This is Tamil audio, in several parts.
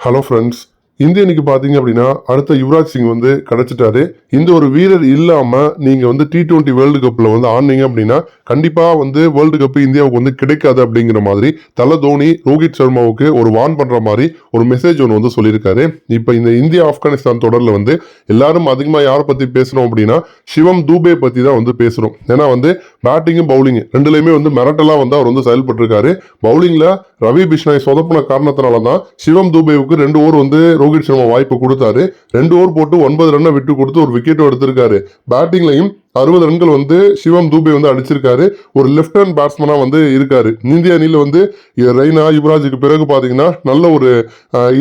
ஹலோ ஃப்ரெண்ட்ஸ் இந்திய பார்த்தீங்க அப்படின்னா அடுத்த யுவராஜ் சிங் வந்து கிடைச்சிட்டாரு. இந்த ஒரு வீரர் இல்லாமல் நீங்கள் வந்து டி டுவெண்ட்டி வேர்ல்டு கப்பில் வந்து ஆனீங்க அப்படின்னா கண்டிப்பாக வந்து வேர்ல்டு கப்பு இந்தியாவுக்கு வந்து கிடைக்காது அப்படிங்கிற மாதிரி தல தோனி ரோஹித் சர்மாவுக்கு ஒரு வார்ன் பண்ணுற மாதிரி ஒரு மெசேஜ் ஒன்று வந்து சொல்லியிருக்காரு. இப்போ இந்த இந்தியா ஆப்கானிஸ்தான் தொடரில் வந்து எல்லாரும் அதிகமாக யாரை பற்றி பேசுகிறோம் அப்படின்னா சிவம் தூபே பற்றி தான் வந்து பேசுகிறோம் ஏன்னா வந்து பேட்டிங்கும் பவுலிங் ரெண்டுலேயுமே வந்து மிரட்டலாக வந்து அவர் வந்து செயல்பட்டு பவுலிங்கில் ரவி பிஷ்னாய் சொதப்பின காரணத்தினால தான் சிவம் தூபேவுக்கு ரெண்டு ஓவர் வந்து ரோஹித் சர்மா வாய்ப்பு கொடுத்தாரு. ரெண்டு ஓவர் போட்டு ஒன்பது ரன்னை விட்டு கொடுத்து ஒரு விக்கெட்டும் எடுத்திருக்காரு. பேட்டிங்லையும் அறுபது ரன்கள் வந்து சிவம் தூபே வந்து அடிச்சிருக்காரு. ஒரு லெஃப்ட் ஹேண்ட் பேட்ஸ்மனாக வந்து இருக்காரு. இந்திய அணியில் வந்து ரெய்னா யுவராஜுக்கு பிறகு பார்த்தீங்கன்னா நல்ல ஒரு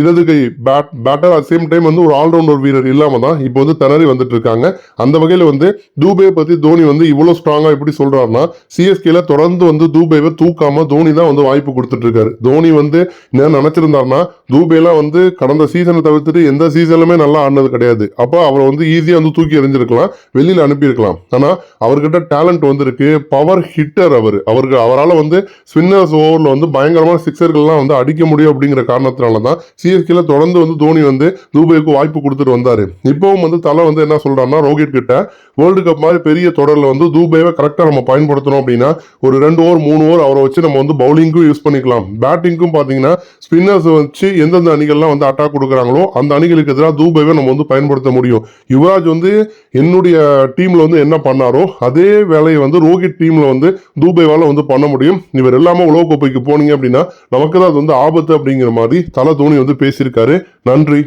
இடது கை bat batter at same time வந்து ஒரு ஆல்ரவுண்டர் வீரர் இல்லாமல் தான் இப்போ வந்து திணறி வந்துட்டு இருக்காங்க அந்த வகையில் வந்து தூபே பற்றி தோனி வந்து இவ்வளோ ஸ்ட்ராங்காக எப்படி சொல்கிறாருன்னா சிஎஸ்கேல தொடர்ந்து வந்து தூபேவை தூக்காமல் தோனி தான் வந்து வாய்ப்பு கொடுத்துட்டு இருக்காரு தோனி வந்து என்ன நினச்சிருந்தாருன்னா தூபேலாம் வந்து கடந்த சீசனை தவிர்த்துட்டு எந்த சீசன்லுமே நல்லா ஆடினது கிடையாது. அப்போ அவரை வந்து ஈஸியாக வந்து தூக்கி எறிஞ்சிருக்கலாம். வெளியில் அனுப்பியிருக்கலாம். ஆனா அவர்கிட்ட டேலண்ட் வந்துருக்கு. பவர் ஹிட்டர் அவர். அவருக்கு அவரால் வந்து ஸ்பின்னர்ஸ் ஓவரில் வந்து பயங்கரமான சிக்ஸர்கள்லாம் வந்து அடிக்க முடியும் அப்படிங்கிற காரணத்தினால தான் சிஎஸ்கேல தொடர்ந்து வந்து தோனி வந்து தூபேக்கு வாய்ப்பு கொடுத்துட்டு வந்தார். இப்போவும் வந்து தலை வந்து என்ன சொல்றாருன்னா ரோஹித் கிட்ட வேர்ல்டு கப் மாதிரி பெரிய தொடரில் வந்து தூபேவை கரெக்டாக நம்ம பயன்படுத்தணும் அப்படின்னா ஒரு ரெண்டு ஓவர் மூணு ஓவர் அவரை வச்சு நம்ம வந்து பவுலிங்க்கும் யூஸ் பண்ணிக்கலாம். பேட்டிங்க்கும் பார்த்தீங்கன்னா ஸ்பின்னர்ஸ் வச்சு எந்தெந்த அணிகள்லாம் வந்து அட்டாக் கொடுக்குறாங்களோ அந்த அணிகளுக்கு எதிராக தூபேவை நம்ம வந்து பயன்படுத்த முடியும். யுவராஜ் வந்து என்னுடைய டீமில் வந்து என்ன பண்ணாரோ அதே வேலையை வந்து ரோஹித் டீம்ல வந்து தூபைவால் வந்து பண்ண முடியும். இவர் எல்லாமே உலகக்கோப்பைக்கு போனீங்க அப்படின்னா நமக்கு தான் அது வந்து ஆபத்து அப்படிங்கிற மாதிரி தலை தோனி வந்து பேசியிருக்காரு. நன்றி.